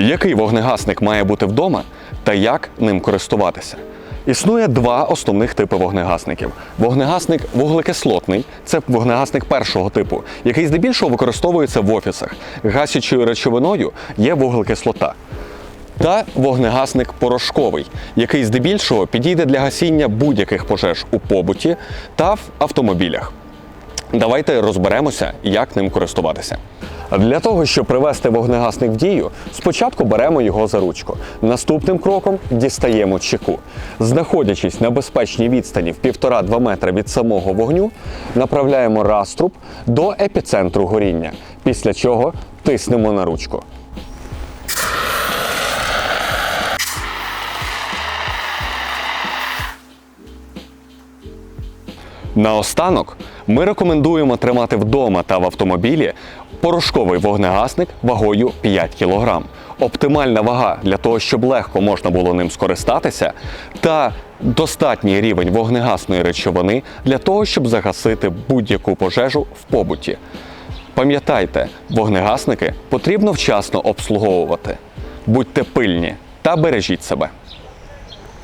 Який вогнегасник має бути вдома та як ним користуватися? Існує два основних типи вогнегасників. Вогнегасник вуглекислотний це вогнегасник першого типу, який здебільшого використовується в офісах. Гасячою речовиною є вуглекислота. Та вогнегасник порошковий, який здебільшого підійде для гасіння будь-яких пожеж у побуті та в автомобілях. Давайте розберемося, як ним користуватися. Для того, щоб привести вогнегасник в дію, спочатку беремо його за ручку. Наступним кроком дістаємо чеку. Знаходячись на безпечній відстані в 1,5-2 метра від самого вогню, направляємо раструб до епіцентру горіння, після чого тиснемо на ручку. Наостанок ми рекомендуємо тримати вдома та в автомобілі порошковий вогнегасник вагою 5 кг. Оптимальна вага для того, щоб легко можна було ним скористатися, та достатній рівень вогнегасної речовини для того, щоб загасити будь-яку пожежу в побуті. Пам'ятайте, вогнегасники потрібно вчасно обслуговувати. Будьте пильні та бережіть себе.